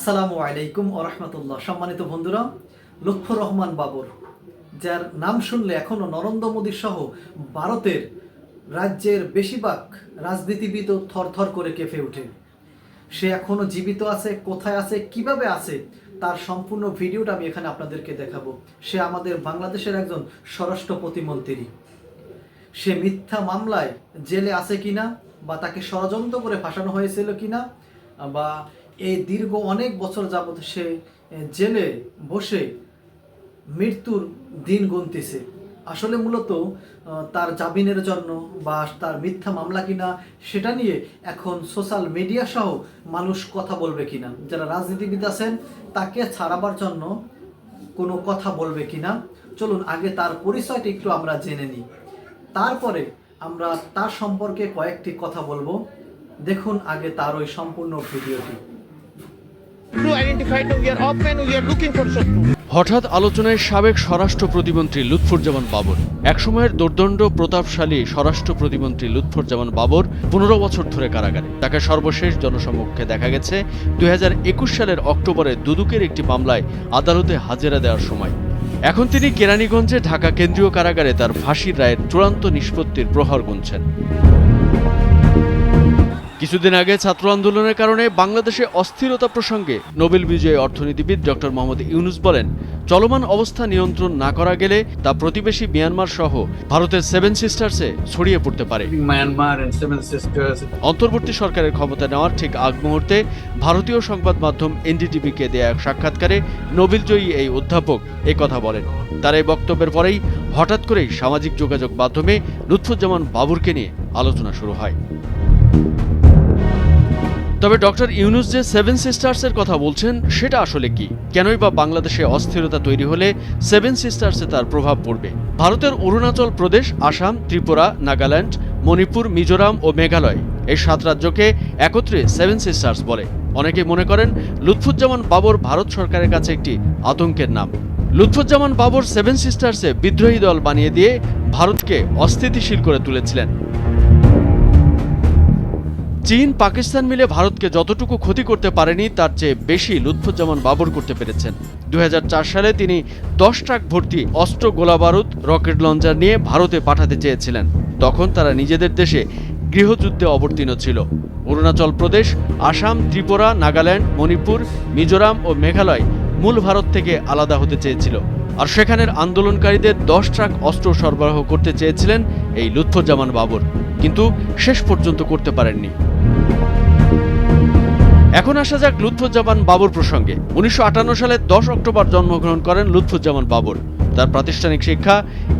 আসসালামু আলাইকুম ওরহমতুল্লাহ সম্মানিত বন্ধুরা লুৎফর রহমান বাবর, যার নাম শুনলে এখনও নরেন্দ্র মোদী সহ ভারতের রাজ্যের বেশিরভাগ রাজনীতিবিদ থরথর করে কেঁপে ওঠে। সে এখনও জীবিত আছে, কোথায় আছে, কীভাবে আছে, তার সম্পূর্ণ ভিডিওটা আমি এখানে আপনাদেরকে দেখাবো। সে আমাদের বাংলাদেশের একজন স্বরাষ্ট্র প্রতিমন্ত্রী। সে মিথ্যা মামলায় জেলে আছে কিনা, বা তাকে ষড়যন্ত্র করে ফাঁসানো হয়েছিল কিনা, বা এই দীর্ঘ অনেক বছর যাবত সে জেলে বসে মৃত্যুর দিন গুনতেছে। আসলে মূলত তার জামিনের জন্য বা তার মিথ্যা মামলা কিনা, সেটা নিয়ে এখন সোশ্যাল মিডিয়া সহ মানুষ কথা বলবে কিনা, যারা রাজনীতিবিদ আছেন, তাকে ছাড়াবার জন্য কোনো কথা বলবে কিনা, চলুন আগে তার পরিচয়টা একটু আমরা জেনে নিই। তারপরে আমরা তার সম্পর্কে কয়েকটি কথা বলব। দেখুন আগে তার ওই সম্পূর্ণ ভিডিওটি। হঠাৎ আলোচনায় সাবেক স্বরাষ্ট্র প্রতিমন্ত্রী লুৎফুজ্জামান বাবর। একসময়ের দুর্দণ্ড প্রতাপশালী স্বরাষ্ট্র প্রতিমন্ত্রী লুৎফুজ্জামান বাবর পনেরো বছর ধরে কারাগারে। তাকে সর্বশেষ জনসমক্ষে দেখা গেছে দুই হাজার একুশ সালের অক্টোবরে দুদুকের একটি মামলায় আদালতে হাজিরা দেওয়ার সময়। এখন তিনি কেরানীগঞ্জে ঢাকা কেন্দ্রীয় কারাগারে তার ফাঁসির রায়ের চূড়ান্ত নিষ্পত্তির প্রহর গুনছেন। কিছুদিন আগে ছাত্র আন্দোলনের কারণে বাংলাদেশে অস্থিরতা প্রসঙ্গে নোবেল বিজয়ী অর্থনীতিবিদ ডক্টর মোহাম্মদ ইউনুস বলেন চলমান অবস্থা নিয়ন্ত্রণ না করা গেলে তা প্রতিবেশী মিয়ানমার সহ ভারতের সেভেন সিস্টার্সে ছড়িয়ে পড়তে পারে। অন্তর্বর্তী সরকারের ক্ষমতা নেওয়ার ঠিক আগ মুহূর্তে ভারতীয় সংবাদ মাধ্যম এনডিটিভিকে দেয়া এক সাক্ষাৎকারে নোবেলজয়ী এই অধ্যাপক কথা বলেন। তার এই বক্তব্যের পরেই হঠাৎ করেই সামাজিক যোগাযোগ মাধ্যমে লুৎফুজ্জামান বাবুরকে নিয়ে আলোচনা শুরু হয়। তবে ডক্টর ইউনুস যে সেভেন সিস্টার্সের কথা বলছেন, সেটা আসলে কি? কেনই বা বাংলাদেশে অস্থিরতা তৈরি হলে সেভেন সিস্টার্সে তার প্রভাব পড়বে? ভারতের অরুণাচল প্রদেশ, আসাম, ত্রিপুরা, নাগাল্যান্ড, মণিপুর, মিজোরাম ও মেঘালয় এই সাত রাজ্যকে একত্রে সেভেন সিস্টার্স বলে। অনেকে মনে করেন লুৎফুজ্জামান বাবর ভারত সরকারের কাছে একটি আতঙ্কের নাম। লুৎফুজ্জামান বাবর সেভেন সিস্টার্সে বিদ্রোহী দল বানিয়ে দিয়ে ভারতকে অস্থিতিশীল করে তুলেছিলেন। চীন, পাকিস্তান মিলে ভারতকে যতটুকু ক্ষতি করতে পারেনি, তার চেয়ে বেশি লুৎফুজ্জামান বাবর করতে পেরেছেন। দু হাজার চার সালে তিনি দশ ট্রাক ভর্তি অস্ত্র গোলাবারুদ রকেট লঞ্চার নিয়ে ভারতে পাঠাতে চেয়েছিলেন। তখন তারা নিজেদের দেশে গৃহযুদ্ধে অবতীর্ণ ছিল। অরুণাচল প্রদেশ, আসাম, ত্রিপুরা, নাগাল্যান্ড, মণিপুর, মিজোরাম ও মেঘালয় মূল ভারত থেকে আলাদা হতে চেয়েছিল। আর সেখানের আন্দোলনকারীদের দশ ট্রাক অস্ত্র সরবরাহ করতে চেয়েছিলেন এই লুৎফুজ্জামান বাবর। কিন্তু শেষ পর্যন্ত করতে পারেননি। এখন আসা যাক লুৎফুজ্জামান বাবর প্রসঙ্গে। উনিশশো আটান্ন সালে দশ অক্টোবর জন্মগ্রহণ করেন লুৎফুজ্জামান বাবর। তার প্রাতিষ্ঠানিক শিক্ষা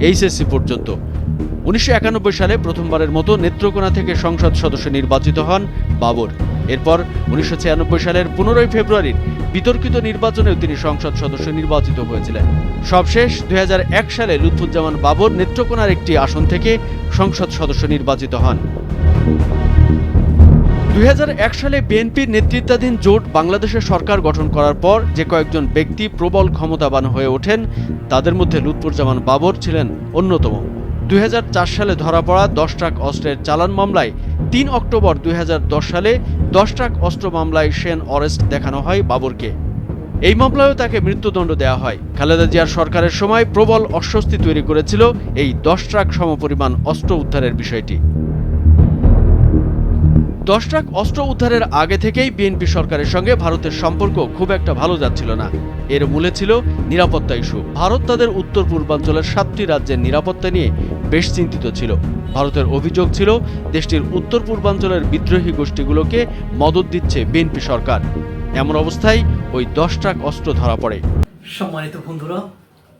এইচএসসি পর্যন্ত। উনিশশো একানব্বই সালে প্রথমবারের মতো নেত্রকোনা থেকে সংসদ সদস্য নির্বাচিত হন বাবর। এরপর উনিশশো ছিয়ানব্বই সালের পনেরোই ফেব্রুয়ারির বিতর্কিত নির্বাচনেও তিনি সংসদ সদস্য নির্বাচিত হয়েছিলেন। সবশেষ দুই হাজার এক সালে লুৎফুজ্জামান বাবর নেত্রকোনার একটি আসন থেকে সংসদ সদস্য নির্বাচিত হন। দুই হাজার এক সালে বিএনপির নেতৃত্বাধীন জোট বাংলাদেশের সরকার গঠন করার পর যে কয়েকজন ব্যক্তি প্রবল ক্ষমতাবান হয়ে ওঠেন, তাদের মধ্যে লুৎফুজ্জামান বাবর ছিলেন অন্যতম। দুই হাজার চার সালে ধরা পড়া দশ ট্রাক অস্ত্রের চালান মামলায় তিন অক্টোবর দুই হাজার দশ সালে দশ ট্রাক অস্ত্র মামলায় সেন অরেস্ট দেখানো হয় বাবরকে। এই মামলায়ও তাকে মৃত্যুদণ্ড দেওয়া হয়। খালেদা জিয়ার সরকারের সময় প্রবল অস্বস্তি তৈরি করেছিল এই দশ ট্রাক সমপরিমাণ অস্ত্র উদ্ধারের বিষয়টি। দশ ট্রাক অস্ত্র উদ্ধারের আগে থেকেই বিএনপি সরকারের সঙ্গে ভারতের সম্পর্ক খুব একটা ভালো যাচ্ছিল না। এর মূলে ছিল নিরাপত্তা ইস্যু। ভারত তাদের উত্তর পূর্বাঞ্চলের সাতটি রাজ্যের নিরাপত্তা নিয়ে বেশ চিন্তিত ছিল। ভারতের অভিযোগ ছিল, দেশটির উত্তর পূর্বাঞ্চলের বিদ্রোহী গোষ্ঠীগুলোকে মদত দিচ্ছে বিএনপি সরকার। এমন অবস্থায় ওই দশ ট্রাক অস্ত্র ধরা পড়ে। সম্মানিত বন্ধুরা,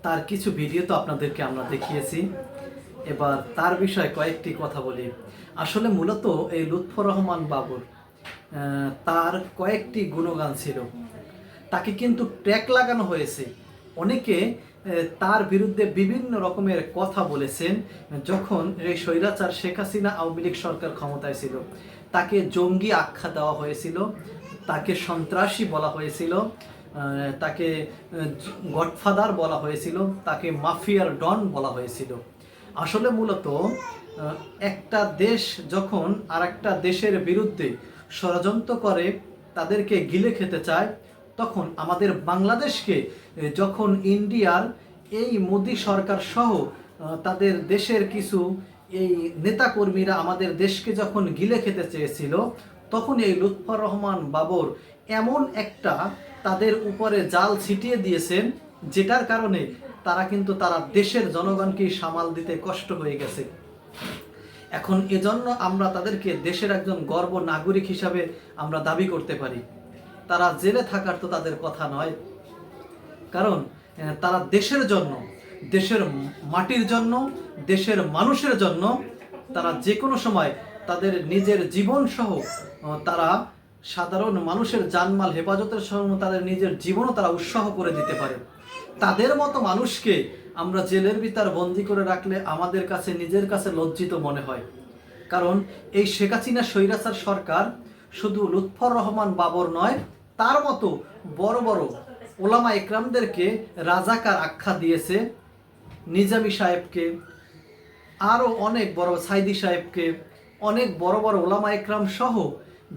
তার কিছু ভিডিও তো আপনাদেরকে আমরা দেখিয়েছি। এবার তার বিষয়ে কয়েকটি কথা বলি। আসলে মূলত এই লুৎফর রহমান বাবুর তার কয়েকটি গুণগান ছিল। তাকে কিন্তু ট্র্যাক লাগানো হয়েছে। অনেকে তার বিরুদ্ধে বিভিন্ন রকমের কথা বলেছেন, যখন এই স্বৈরাচার শেখ হাসিনা আওয়ামী লীগ সরকার ক্ষমতায় ছিল। তাকে জঙ্গি আখ্যা দেওয়া হয়েছিল, তাকে সন্ত্রাসী বলা হয়েছিল তাকে গডফাদার বলা হয়েছিল, তাকে মাফিয়ার ডন বলা হয়েছিল। আসলে মূলত একটা দেশ যখন আর একটা দেশের বিরুদ্ধে ষড়যন্ত্র করে, তাদেরকে গিলে খেতে চায়, তখন আমাদের বাংলাদেশকে যখন ইন্ডিয়ার এই মোদী সরকার সহ তাদের দেশের কিছু এই নেতাকর্মীরা আমাদের দেশকে যখন গিলে খেতে চেয়েছিল, তখন এই লুৎফর রহমান বাবর এমন একটা তাদের উপরে জাল ছিটিয়ে দিয়েছেন, যেটার কারণে তারা কিন্তু তারা দেশের জনগণকেই সামাল দিতে কষ্ট হয়ে গেছে। এখন এজন্য আমরা তাদেরকে দেশের একজন গর্ব নাগরিক হিসাবে আমরা দাবি করতে পারি। তারা জেলে থাকার তো তাদের কথা নয়। কারণ তারা দেশের জন্য, দেশের মাটির জন্য, দেশের মানুষের জন্য তারা যে কোনো সময় তাদের নিজের জীবন সহ তারা সাধারণ মানুষের জানমাল হেফাজতের সহ তাদের নিজের জীবনও তারা উৎসাহ করে দিতে পারে। তাদের মতো মানুষকে আমরা জেলের ভিতর বন্দি করে রাখলে আমাদের কাছে, নিজের কাছে লজ্জিত মনে হয়। কারণ এই শেখ হাসিনা, স্বৈরাচার সরকার শুধু লুৎফর রহমান বাবর নয়, তার মতো বড় বড় ওলামা ইকরামদেরকে রাজাকার আখ্যা দিয়েছে নিজামি সাহেবকে, আরও অনেক বড় সাইদি সাহেবকে, অনেক বড় বড় ওলামা ইকরাম সহ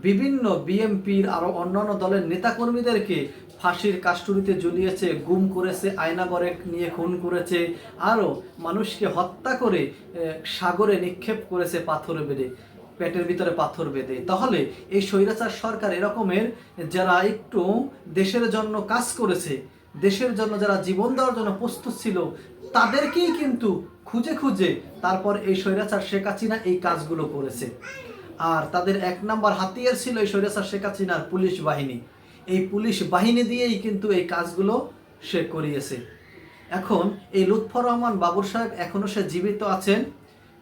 বিভিন্ন বিএমপির আরও অন্যান্য দলের নেতাকর্মীদেরকে ফাঁসির কাস্টুরিতে ঝুলিয়েছে গুম করেছে আয়নাগরে নিয়ে খুন করেছে, আরও মানুষকে হত্যা করে সাগরে নিক্ষেপ করেছে পাথর বেঁধে, পেটের ভিতরে পাথর বেঁধে। তাহলে এই স্বৈরাচার সরকার এরকমের যারা একটু দেশের জন্য কাজ করেছে, দেশের জন্য যারা জীবন দেওয়ার জন্য প্রস্তুত ছিল, তাদেরকেই কিন্তু খুঁজে খুঁজে তারপর এই স্বৈরাচার শেখ হাসিনা এই কাজগুলো করেছে। আর তাদের এক নাম্বার হাতিয়ার ছিল এই স্বৈরাচার শেখ হাসিনার পুলিশ বাহিনী। এই পুলিশ বাহিনী দিয়েই কিন্তু এই কাজগুলো সে করিয়েছে। এখন এই লুৎফর রহমান বাবুর সাহেব এখনও সে জীবিত আছেন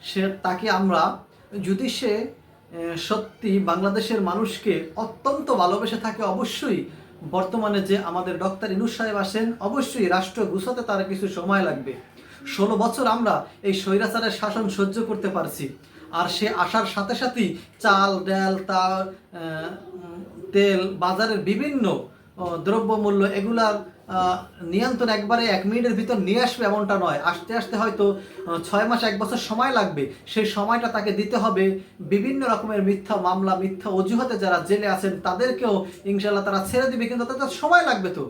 সে তাকে আমরা যদি সে সত্যি বাংলাদেশের মানুষকে অত্যন্ত ভালোবেসে থাকে অবশ্যই বর্তমানে যে আমাদের ডক্টর ইনুস সাহেব আসেন অবশ্যই রাষ্ট্র গুছাতে তার কিছু সময় লাগবে। ষোলো বছর আমরা এই স্বৈরাচারের শাসন সহ্য করতে পারছি। আর সে আসার সাথে সাথেই চাল ডাল উম, তেল, বাজারের বিভিন্ন দ্রব্যমূল্য এগুলার নিয়ন্ত্রণ একবারে এক মিনিটের ভিতর নিয়ে আসবে এমনটা নয়। আসতে আসতে হয়তো ছয় মাস, এক বছর সময় লাগবে। সেই সময়টা তাকে দিতে হবে। বিভিন্ন রকমের মিথ্যা মামলা, মিথ্যা অজুহাতে যারা জেলে আছেন, তাদেরকেও ইনশাল্লাহ তারা ছেড়ে দিবে, কিন্তু তাদের সময় লাগবে তো।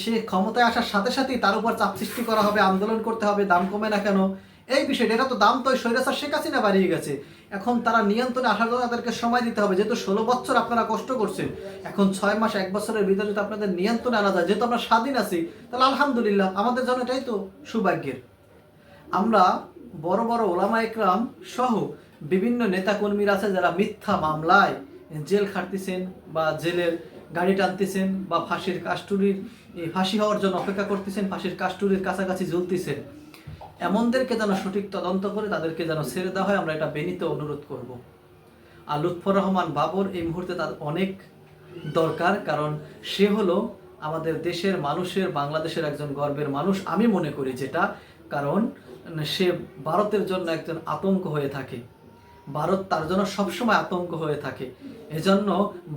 সে ক্ষমতায় আসার সাথে সাথেই তার উপর চাপ সৃষ্টি করা হবে, আন্দোলন করতে হবে, দাম কমে না কেন? এই বিষয়টা, এটা তো দাম তো স্বৈরাচার শেখ হাসিনা বাড়িয়ে গেছে। এখন তারা নিয়ন্ত্রণে আসার জন্য তাদেরকে সময় দিতে হবে। যেহেতু ষোলো বছর আপনারা কষ্ট করছেন, এখন ছয় মাস, এক বছরের ভিতরে যদি আপনাদের নিয়ন্ত্রণে আনা যায়, যেহেতু আমরা স্বাধীন আছি, তাহলে আলহামদুলিল্লাহ আমাদের জন্য এটাই তো সৌভাগ্যের। আমরা বড় বড় ওলামা একরাম সহ বিভিন্ন নেতাকর্মীরা আছে যারা মিথ্যা মামলায় জেল খাটতেছেন বা জেলের গাড়ি টানতেছেন বা ফাঁসির কাস্টুরির ফাঁসি হওয়ার জন্য অপেক্ষা করতেছেন, ফাঁসির কাস্টুরির কাছাকাছি ঝুলতেছেন। এমনদেরকে যেন সঠিক তদন্ত করে তাদেরকে যেন ছেড়ে দেওয়া হয়, আমরা এটা বেনিতে অনুরোধ করব। আর লুৎফর রহমান বাবর এই মুহূর্তে তার অনেক দরকার, কারণ সে হলো আমাদের দেশের মানুষের, বাংলাদেশের একজন গর্বের মানুষ, আমি মনে করি যেটা, কারণ সে ভারতের জন্য একজন আতঙ্ক হয়ে থাকে। ভারত তার জন্য সবসময় আতঙ্ক হয়ে থাকে। এজন্য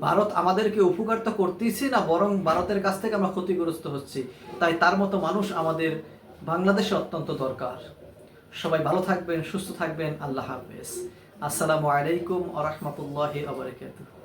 ভারত আমাদেরকে উপকার তো করতেইছি না, বরং ভারতের কাছ থেকে আমরা ক্ষতিগ্রস্ত হচ্ছি। তাই তার মতো মানুষ আমাদের বাংলাদেশে অত্যন্ত দরকার। সবাই ভালো থাকবেন, সুস্থ থাকবেন। আল্লাহ হাফেজ। আসসালামু আলাইকুম আ রহমতুল্লাহ আবরকাতুহ